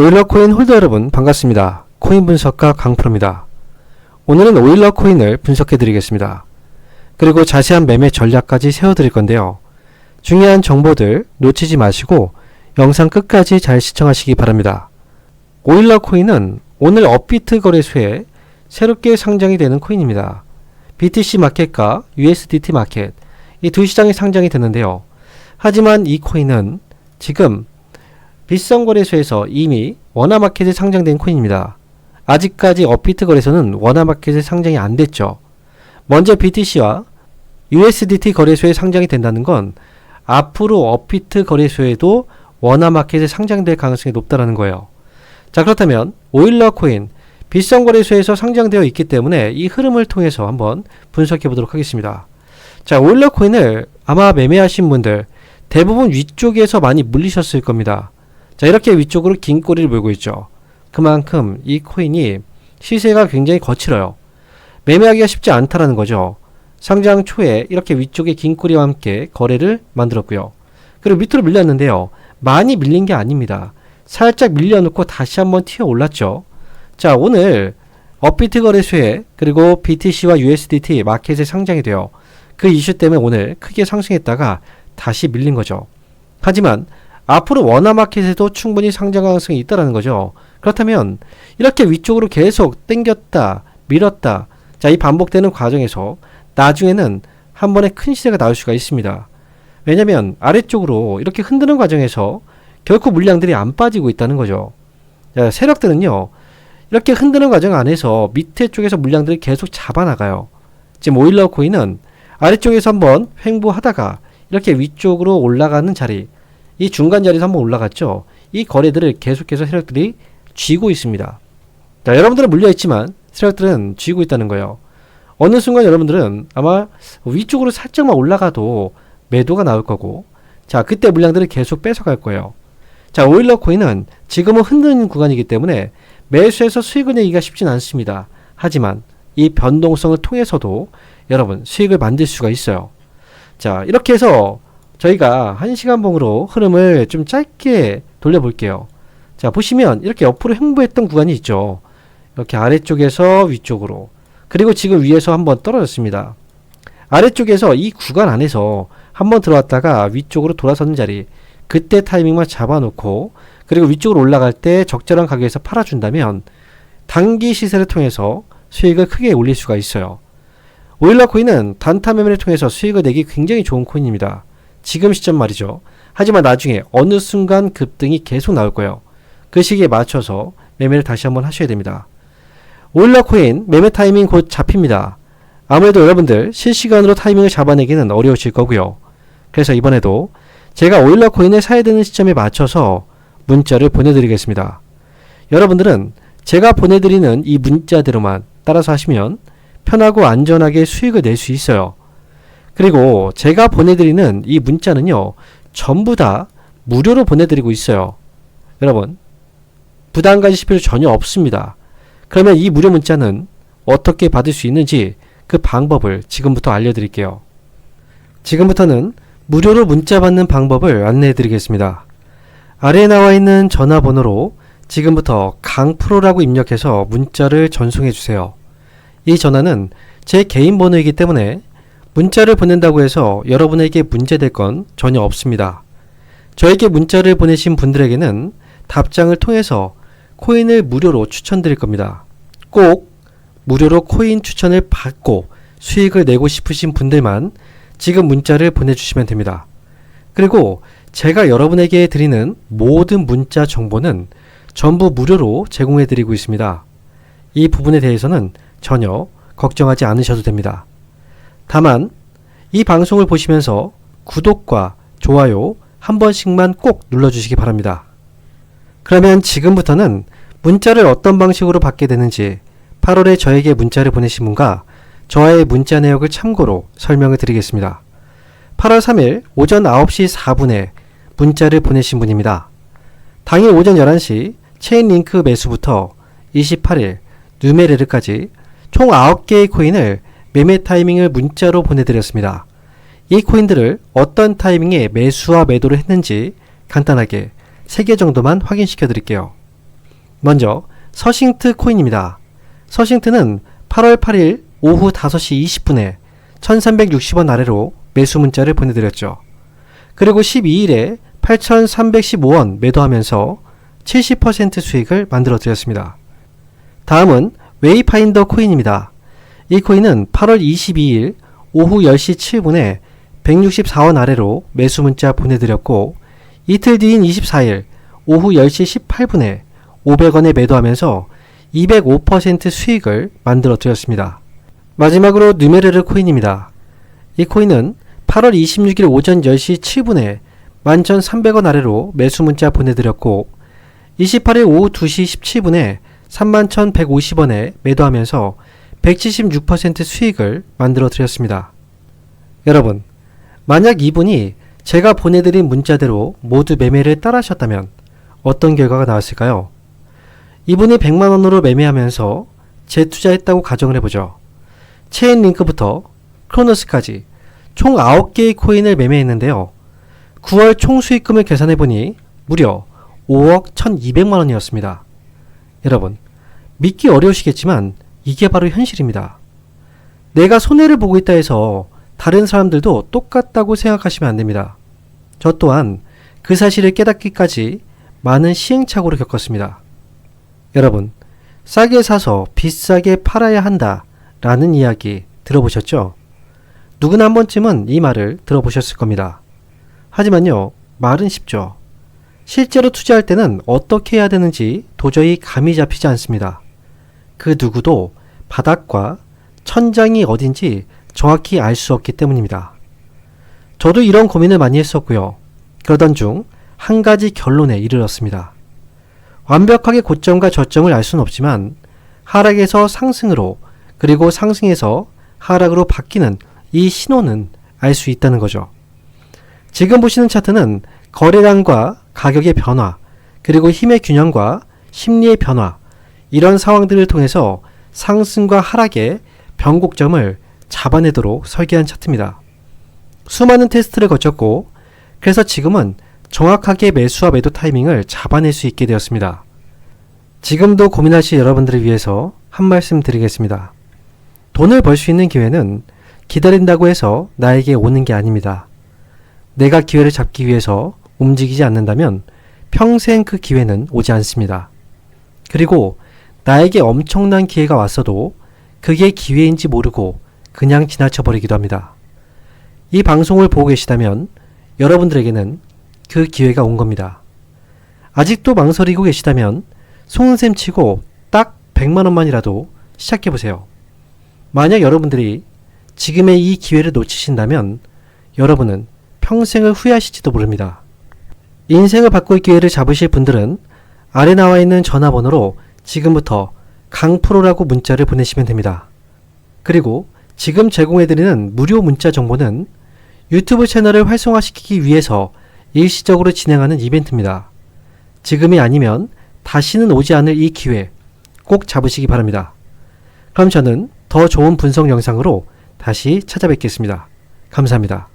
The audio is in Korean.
오일러 코인 홀더 여러분 반갑습니다. 코인 분석가 강프로입니다. 오늘은 오일러 코인을 분석해 드리겠습니다. 그리고 자세한 매매 전략까지 세워 드릴 건데요. 중요한 정보들 놓치지 마시고 영상 끝까지 잘 시청하시기 바랍니다. 오일러 코인은 오늘 업비트 거래소에 새롭게 상장이 되는 코인입니다. BTC 마켓과 USDT 마켓 이 두 시장에 상장이 되는데요. 하지만 이 코인은 지금 비싼 거래소에서 이미 원화마켓에 상장된 코인입니다. 아직까지 업비트 거래소는 원화마켓에 상장이 안 됐죠. 먼저 BTC와 USDT 거래소에 상장이 된다는 건 앞으로 업비트 거래소에도 원화마켓에 상장될 가능성이 높다는 거예요. 자 그렇다면 오일러 코인 비싼 거래소에서 상장되어 있기 때문에 이 흐름을 통해서 한번 분석해 보도록 하겠습니다. 자 오일러 코인을 아마 매매하신 분들 대부분 위쪽에서 많이 물리셨을 겁니다. 자, 이렇게 위쪽으로 긴 꼬리를 물고 있죠. 그만큼 이 코인이 시세가 굉장히 거칠어요. 매매하기가 쉽지 않다라는 거죠. 상장 초에 이렇게 위쪽에 긴 꼬리와 함께 거래를 만들었고요. 그리고 밑으로 밀렸는데요. 많이 밀린 게 아닙니다. 살짝 밀려놓고 다시 한번 튀어 올랐죠. 자, 오늘 업비트 거래소에 그리고 BTC와 USDT 마켓에 상장이 돼요. 그 이슈 때문에 오늘 크게 상승했다가 다시 밀린 거죠. 하지만 앞으로 원화마켓에도 충분히 상장 가능성이 있다라는 거죠. 그렇다면 이렇게 위쪽으로 계속 당겼다, 밀었다. 자, 이 반복되는 과정에서 나중에는 한 번에 큰 시세가 나올 수가 있습니다. 왜냐면 아래쪽으로 이렇게 흔드는 과정에서 결코 물량들이 안 빠지고 있다는 거죠. 자, 세력들은요. 이렇게 흔드는 과정 안에서 밑에 쪽에서 물량들이 계속 잡아나가요. 지금 오일러 코인은 아래쪽에서 한번 횡보하다가 이렇게 위쪽으로 올라가는 자리, 이 중간 자리에서 한번 올라갔죠. 이 거래들을 계속해서 세력들이 쥐고 있습니다. 자, 여러분들은 물려있지만 세력들은 쥐고 있다는 거예요. 어느 순간 여러분들은 아마 위쪽으로 살짝만 올라가도 매도가 나올 거고, 자, 그때 물량들을 계속 뺏어갈 거예요. 자, 오일러 코인은 지금은 흔드는 구간이기 때문에 매수해서 수익을 내기가 쉽진 않습니다. 하지만 이 변동성을 통해서도 여러분 수익을 만들 수가 있어요. 자, 이렇게 해서 저희가 1시간 봉으로 흐름을 좀 짧게 돌려볼게요. 자, 보시면 이렇게 옆으로 횡보했던 구간이 있죠. 이렇게 아래쪽에서 위쪽으로. 그리고 지금 위에서 한번 떨어졌습니다. 아래쪽에서 이 구간 안에서 한번 들어왔다가 위쪽으로 돌아서는 자리. 그때 타이밍만 잡아놓고 그리고 위쪽으로 올라갈 때 적절한 가격에서 팔아준다면 단기 시세를 통해서 수익을 크게 올릴 수가 있어요. 오일러 코인은 단타 매매를 통해서 수익을 내기 굉장히 좋은 코인입니다. 지금 시점 말이죠. 하지만 나중에 어느 순간 급등이 계속 나올 거예요. 그 시기에 맞춰서 매매를 다시 한번 하셔야 됩니다. 오일러 코인 매매 타이밍 곧 잡힙니다. 아무래도 여러분들 실시간으로 타이밍을 잡아내기는 어려우실 거고요. 그래서 이번에도 제가 오일러 코인을 사야 되는 시점에 맞춰서 문자를 보내드리겠습니다. 여러분들은 제가 보내드리는 이 문자대로만 따라서 하시면 편하고 안전하게 수익을 낼 수 있어요. 그리고 제가 보내드리는 이 문자는요, 전부 다 무료로 보내드리고 있어요. 여러분, 부담 가지실 필요 전혀 없습니다. 그러면 이 무료 문자는 어떻게 받을 수 있는지 그 방법을 지금부터 알려드릴게요. 지금부터는 무료로 문자 받는 방법을 안내해 드리겠습니다. 아래에 나와 있는 전화번호로 지금부터 강프로라고 입력해서 문자를 전송해 주세요. 이 전화는 제 개인 번호이기 때문에 문자를 보낸다고 해서 여러분에게 문제될 건 전혀 없습니다. 저에게 문자를 보내신 분들에게는 답장을 통해서 코인을 무료로 추천드릴 겁니다. 꼭 무료로 코인 추천을 받고 수익을 내고 싶으신 분들만 지금 문자를 보내주시면 됩니다. 그리고 제가 여러분에게 드리는 모든 문자 정보는 전부 무료로 제공해 드리고 있습니다. 이 부분에 대해서는 전혀 걱정하지 않으셔도 됩니다. 다만 이 방송을 보시면서 구독과 좋아요 한 번씩만 꼭 눌러주시기 바랍니다. 그러면 지금부터는 문자를 어떤 방식으로 받게 되는지 8월에 저에게 문자를 보내신 분과 저의 문자 내역을 참고로 설명을 드리겠습니다. 8월 3일 오전 9시 4분에 문자를 보내신 분입니다. 당일 오전 11시 체인 링크 매수부터 28일 누메레르까지 총 9개의 코인을 매매 타이밍을 문자로 보내드렸습니다. 이 코인들을 어떤 타이밍에 매수와 매도를 했는지 간단하게 3개 정도만 확인시켜 드릴게요. 먼저 서싱트 코인입니다. 서싱트는 8월 8일 오후 5시 20분에 1360원 아래로 매수 문자를 보내드렸죠. 그리고 12일에 8315원 매도하면서 70% 수익을 만들어 드렸습니다. 다음은 웨이파인더 코인입니다. 이 코인은 8월 22일 오후 10시 7분에 164원 아래로 매수 문자 보내드렸고 이틀 뒤인 24일 오후 10시 18분에 500원에 매도하면서 205% 수익을 만들어 드렸습니다. 마지막으로 누메르르 코인입니다. 이 코인은 8월 26일 오전 10시 7분에 11,300원 아래로 매수 문자 보내드렸고 28일 오후 2시 17분에 31,150원에 매도하면서 176% 수익을 만들어 드렸습니다. 여러분, 만약 이분이 제가 보내드린 문자대로 모두 매매를 따라 하셨다면 어떤 결과가 나왔을까요? 이분이 100만원으로 매매하면서 재투자했다고 가정을 해보죠. 체인 링크부터 크로노스까지 총 9개의 코인을 매매했는데요. 9월 총 수익금을 계산해보니 무려 5억 1200만원이었습니다. 여러분, 믿기 어려우시겠지만 이게 바로 현실입니다. 내가 손해를 보고 있다 해서 다른 사람들도 똑같다고 생각하시면 안 됩니다. 저 또한 그 사실을 깨닫기까지 많은 시행착오를 겪었습니다. 여러분, 싸게 사서 비싸게 팔아야 한다 라는 이야기 들어보셨죠? 누구나 한 번쯤은 이 말을 들어보셨을 겁니다. 하지만요, 말은 쉽죠. 실제로 투자할 때는 어떻게 해야 되는지 도저히 감이 잡히지 않습니다. 그 누구도 바닥과 천장이 어딘지 정확히 알 수 없기 때문입니다. 저도 이런 고민을 많이 했었고요. 그러던 중 한 가지 결론에 이르렀습니다. 완벽하게 고점과 저점을 알 수는 없지만 하락에서 상승으로 그리고 상승에서 하락으로 바뀌는 이 신호는 알 수 있다는 거죠. 지금 보시는 차트는 거래량과 가격의 변화, 그리고 힘의 균형과 심리의 변화, 이런 상황들을 통해서 상승과 하락의 변곡점을 잡아내도록 설계한 차트입니다. 수많은 테스트를 거쳤고, 그래서 지금은 정확하게 매수와 매도 타이밍을 잡아낼 수 있게 되었습니다. 지금도 고민하실 여러분들을 위해서 한 말씀 드리겠습니다. 돈을 벌 수 있는 기회는 기다린다고 해서 나에게 오는 게 아닙니다. 내가 기회를 잡기 위해서 움직이지 않는다면 평생 그 기회는 오지 않습니다. 그리고 나에게 엄청난 기회가 왔어도 그게 기회인지 모르고 그냥 지나쳐 버리기도 합니다. 이 방송을 보고 계시다면 여러분들에게는 그 기회가 온 겁니다. 아직도 망설이고 계시다면 송은샘 치고 딱 100만원만이라도 시작해보세요. 만약 여러분들이 지금의 이 기회를 놓치신다면 여러분은 평생을 후회하실지도 모릅니다. 인생을 바꿀 기회를 잡으실 분들은 아래 나와 있는 전화번호로 지금부터 강프로라고 문자를 보내시면 됩니다. 그리고 지금 제공해드리는 무료 문자 정보는 유튜브 채널을 활성화시키기 위해서 일시적으로 진행하는 이벤트입니다. 지금이 아니면 다시는 오지 않을 이 기회 꼭 잡으시기 바랍니다. 그럼 저는 더 좋은 분석 영상으로 다시 찾아뵙겠습니다. 감사합니다.